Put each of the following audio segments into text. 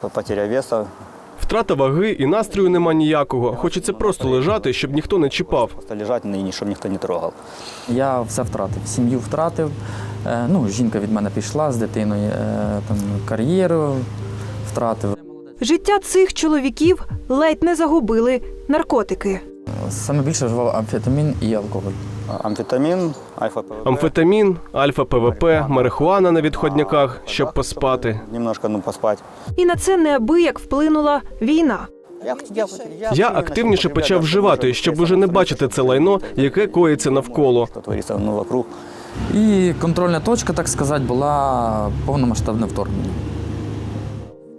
Потеря веса, Втрата ваги і настрою нема ніякого. Хочеться просто лежати, щоб ніхто не чіпав. просто лежать и чтобы никто не трогал. Я все втратив. Сім'ю втратив. Е, Ну, жінка від мене пішла з дитиною, е, там, кар'єру втратив. Життя цих чоловіків ледь не загубили наркотики. Саме більше вживав амфетамін і алкоголь. Амфетамин, альфа-ПВП. Амфетамін, альфа-ПВП, марихуана на відходняках, щоб поспати. Немножко, ну, поспать. І на це неабияк вплинула війна. Я, активніше почав вживати, щоб уже не бачити це лайно, яке коїться навколо. Ну. І контрольна точка, так сказати, була повномасштабне вторгнення.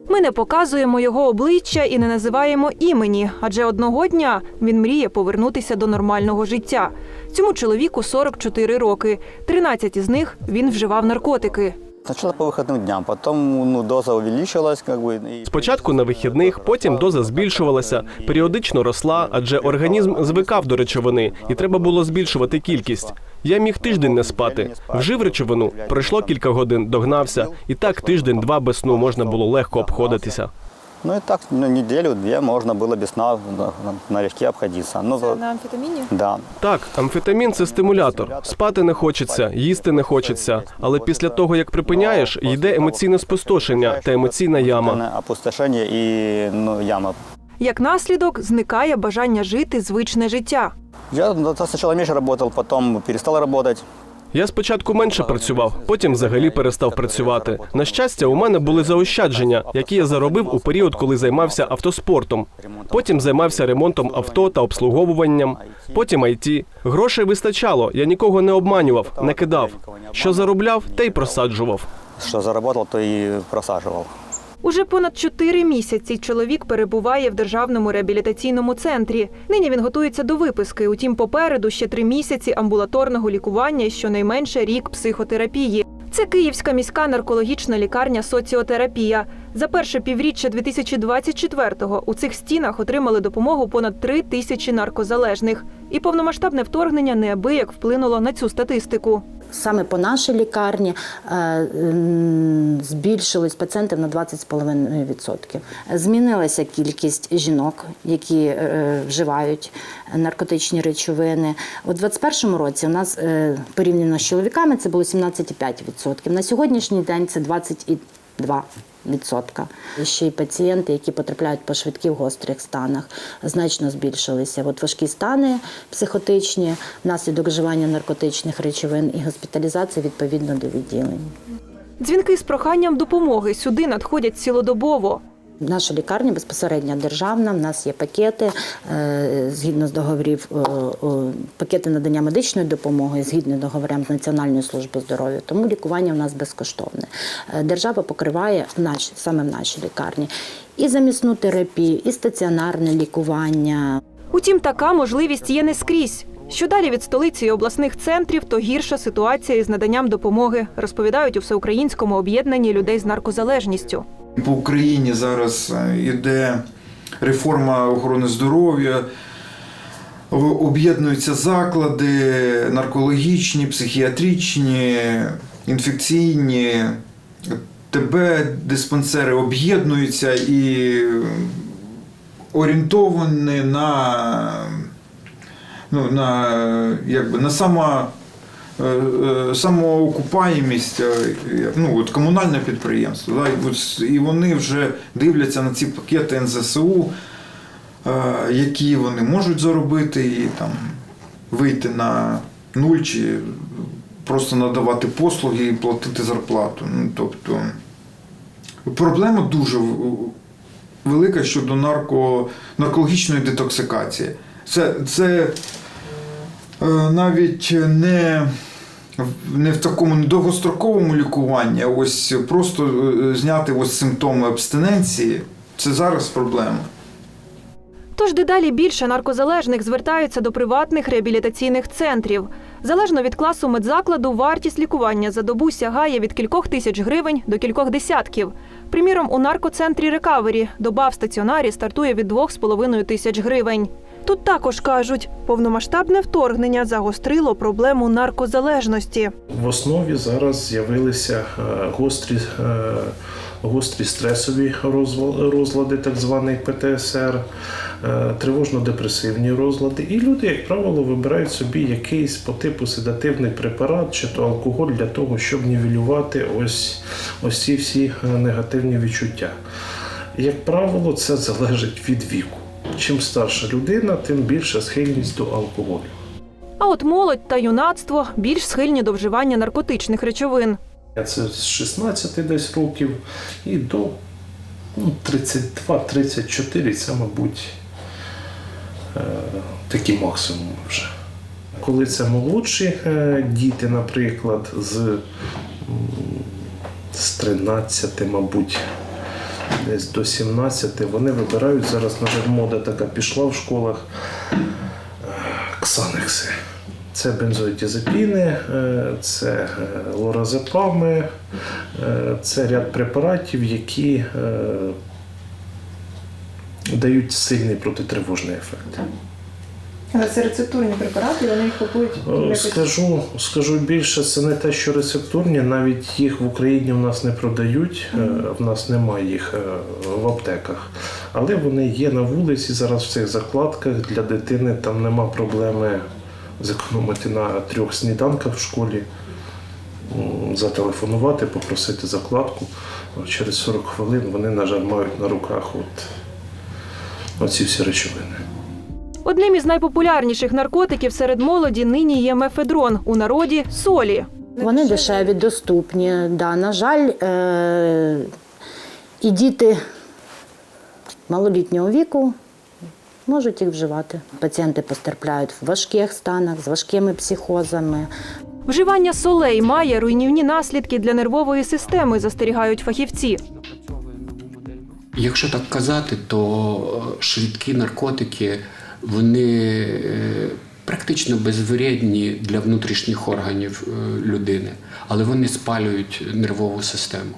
Ми не показуємо його обличчя і не називаємо імені, адже одного дня він мріє повернутися до нормального життя. Цьому чоловіку 44 роки. 13 із них він вживав наркотики. Сначала по выходным дням, потом ну, доза увеличилась, как бы. и- Спочатку на вихідних, потім доза збільшувалася, періодично росла, адже організм звикав до речовини, і треба було збільшувати кількість. Я міг тиждень не спати. Вжив речовину, пройшло кілька годин, догнався, і так тиждень-два без сну можна було легко обходитися. Ну и так, ну, неделю-две можно было без сна на, на, налегке обходиться. Ну, за- на амфетаміні? да. Так, амфетамін це стимулятор. Спати не хочеться, їсти не хочеться. Але після того, як припиняєш, йде емоційне спустошення та емоційна яма. Опустошение и ну, яма. Як наслідок, зникає бажання жити звичне життя. Я сначала меньше работал, потом перестал работать. Я спочатку менше працював, потім взагалі перестав працювати. На щастя, у мене були заощадження, які я заробив у період, коли займався автоспортом. Потім займався ремонтом авто та обслуговуванням. Потім IT. Грошей вистачало. Я нікого не обманював, не кидав. Що заробляв, те й просаджував. Что заработал, то и просаживал. Уже понад чотири місяці чоловік перебуває в державному реабілітаційному центрі. Нині він готується до виписки. Утім, попереду ще три місяці амбулаторного лікування і щонайменше рік психотерапії. Це Київська міська наркологічна лікарня соціотерапія. За перше півріччя 2024-го у цих стінах отримали допомогу понад три тисячі наркозалежних. І повномасштабне вторгнення неабияк вплинуло на цю статистику. Саме по нашій лікарні збільшилось м, збільшились пацієнтів на 20,5%. Змінилася кількість жінок, які е, вживають наркотичні речовини. У 2021 році у нас е, порівняно з чоловіками це було 17,5%. На сьогоднішній день це 22%. Відсотка. Ще й пацієнти, які потрапляють по швидких гострих станах, значно збільшилися. От важкі стани психотичні внаслідок вживання наркотичних речовин і госпіталізації відповідно до відділень. Дзвінки з проханням допомоги сюди надходять цілодобово. Наша лікарня безпосередньо державна. В нас є пакети е, згідно з договорів, е, пакети надання медичної допомоги згідно з договорам з Національною службою здоров'я. Тому лікування в нас безкоштовне. Е, Держава покриває в наш, саме в нашій лікарні і замісну терапію, і стаціонарне лікування. Утім, така можливість є не скрізь. Що далі від столиці і обласних центрів, то гірша ситуація із наданням допомоги, розповідають у всеукраїнському об'єднанні людей з наркозалежністю. По Україні зараз е, іде реформа охорони здоров'я, об'єднуються заклади наркологічні, психіатричні, інфекційні. ТБ диспансери об'єднуються і орієнтовані на, ну, на, якби, на само, е, самоокупаємість, е, ну, от комунальне підприємство. Да, і, вони вже дивляться на ці пакети НЗСУ, е, які вони можуть заробити і там, вийти на нуль чи просто надавати послуги і платити зарплату. Ну, тобто, проблема дуже велика щодо нарко, наркологічної детоксикації. Це, це е, навіть не, не в такому довгостроковому лікуванні, а ось просто е, зняти ось симптоми абстиненції. Це зараз проблема. Тож дедалі більше наркозалежних звертаються до приватних реабілітаційних центрів. Залежно від класу медзакладу, вартість лікування за добу сягає від кількох тисяч гривень до кількох десятків. Приміром, у наркоцентрі Рекавері доба в стаціонарі стартує від 2,5 тисяч гривень. Тут також кажуть, повномасштабне вторгнення загострило проблему наркозалежності. В основі зараз з'явилися е, гострі е, гострі стресові розла- розлади, так званий ПТСР, е, тривожно-депресивні розлади. І люди, як правило, вибирають собі якийсь по типу седативний препарат чи то алкоголь для того, щоб нівелювати ось, ось ці всі негативні відчуття. Як правило, це залежить від віку. Чим старша людина, тим більша схильність до алкоголю. А от молодь та юнацтво більш схильні до вживання наркотичних речовин. Це з 16 десь років і до ну, 32-34 це, мабуть, е, такі максимуми вже. Коли це молодші е, діти, наприклад, з, з 13, мабуть, десь до 17, вони вибирають зараз, на жаль, мода така пішла в школах ксанекси. Це бензоїдіазепіни, е, це е, лоразепами, е, це ряд препаратів, які дають сильний протитривожний ефект. Але це рецептурні препарати, вони їх купують Е, Скажу, скажу більше, це не те, що рецептурні, навіть їх в Україні в нас не продають, е, в нас немає їх е, в аптеках. Але вони є на вулиці зараз в цих закладках. Для дитини там нема проблеми зекономити на трьох сніданках в школі, зателефонувати, попросити закладку. Через 40 хвилин вони, на жаль, мають на руках от, оці всі речовини. Одним із найпопулярніших наркотиків серед молоді нині є мефедрон, у народі солі. Вони дешеві, доступні. Да, на жаль, е- і діти малолітнього віку можуть їх вживати. Пацієнти постерпляють в важких станах, з важкими психозами. Вживання солей має руйнівні наслідки для нервової системи, застерігають фахівці. Якщо так казати, то е, швидкі наркотики вони е, практично безвредні для внутрішніх органів е, людини, але вони спалюють нервову систему.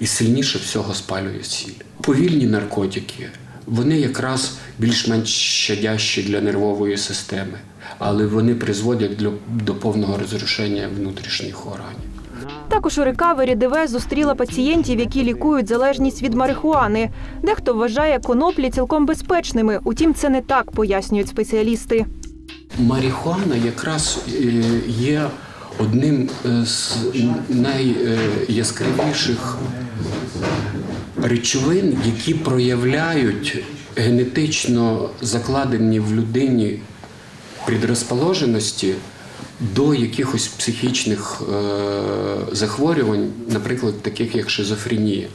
І сильніше всього спалює сіль. Повільні наркотики, вони якраз більш-менш щадящі для нервової системи, але вони призводять до повного розрушення внутрішніх органів. Також у рекавері ДВ зустріла пацієнтів, які лікують залежність від марихуани. Дехто вважає коноплі цілком безпечними. Утім, це не так, пояснюють спеціалісти. Марихуана якраз е, є одним е, з найяскравіших речовин, які проявляють генетично закладені в людині предрозположеності до якихось психічних е, захворювань, наприклад, таких як шизофренія.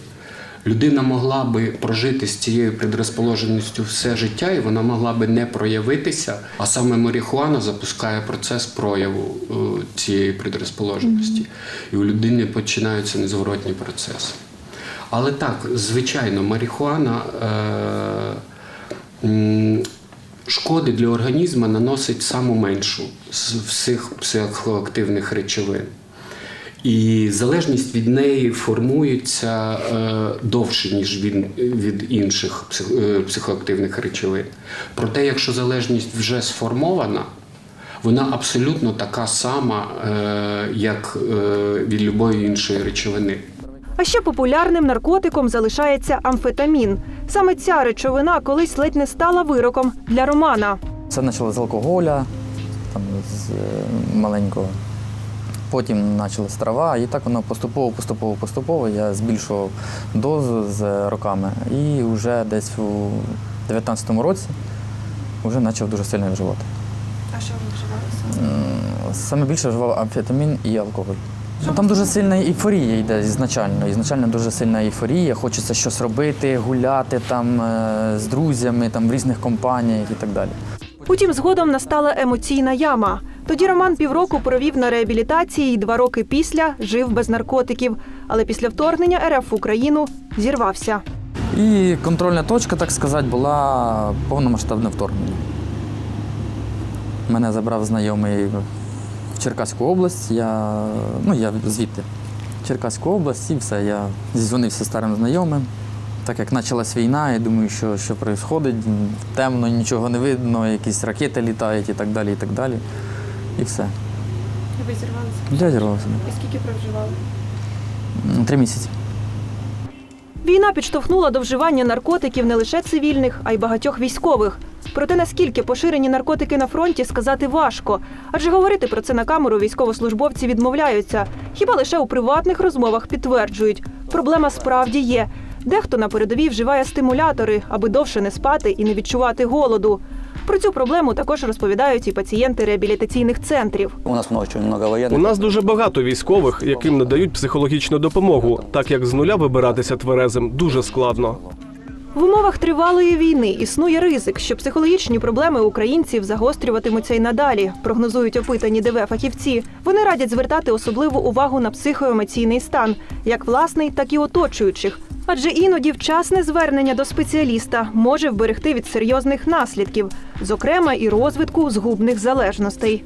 Людина могла би прожити з цією предрозположеністю все життя, і вона могла би не проявитися, а саме марихуана запускає процес прояву е, цієї предрозположеності. І у людини починаються незворотні процеси. Але так, звичайно, марихуана е, шкоди для організму наносить саму меншу з всіх психоактивних речовин. І залежність від неї формується е, довше, ніж від, інших е, психоактивних речовин. Проте, якщо залежність вже сформована, вона абсолютно така сама, е, як від любої іншої речовини. А ще популярним наркотиком залишається амфетамін. Саме ця речовина колись ледь не стала вироком для Романа. Це почало з алкоголя, там, з е, маленького. Потім почалась трава, і так воно поступово, поступово, поступово. Я збільшував дозу з роками. І вже десь у 19-му році вже почав дуже сильно вживати. А що ви вживали? Саме більше вживав амфетамін і алкоголь. Там дуже сильна ейфорія йде ізначально. Ізначально дуже сильна ейфорія. Хочеться щось робити, гуляти там е, з друзями, там в різних компаніях і так далі. Утім, згодом настала емоційна яма. Тоді Роман півроку провів на реабілітації і два роки після жив без наркотиків. Але після вторгнення РФ в Україну зірвався. І контрольна точка, так сказати, була повномасштабне вторгнення. Мене забрав знайомий Черкаську область. Я, ну, я звідти. Черкаську область і все. Я зізвонився старим знайомим. Так як почалась війна, я думаю, що що відбувається, темно, нічого не видно, якісь ракети літають і так далі, і так далі. І все. Ви зірвалися? Я зірвався. І скільки провживали? Три місяці. Війна підштовхнула до вживання наркотиків не лише цивільних, а й багатьох військових. Проте наскільки поширені наркотики на фронті, сказати важко. Адже говорити про це на камеру військовослужбовці відмовляються. Хіба лише у приватних розмовах підтверджують, проблема справді є. Дехто на передовій вживає стимулятори, аби довше не спати і не відчувати голоду. Про цю проблему також розповідають і пацієнти реабілітаційних центрів. У нас. У нас дуже багато військових, яким надають психологічну допомогу, так як з нуля вибиратися тверезим дуже складно. В умовах тривалої війни існує ризик, що психологічні проблеми українців загострюватимуться й надалі, прогнозують опитані ДВ фахівці. Вони радять звертати особливу увагу на психоемоційний стан, як власний, так і оточуючих. Адже іноді вчасне звернення до спеціаліста може вберегти від серйозних наслідків, зокрема і розвитку згубних залежностей.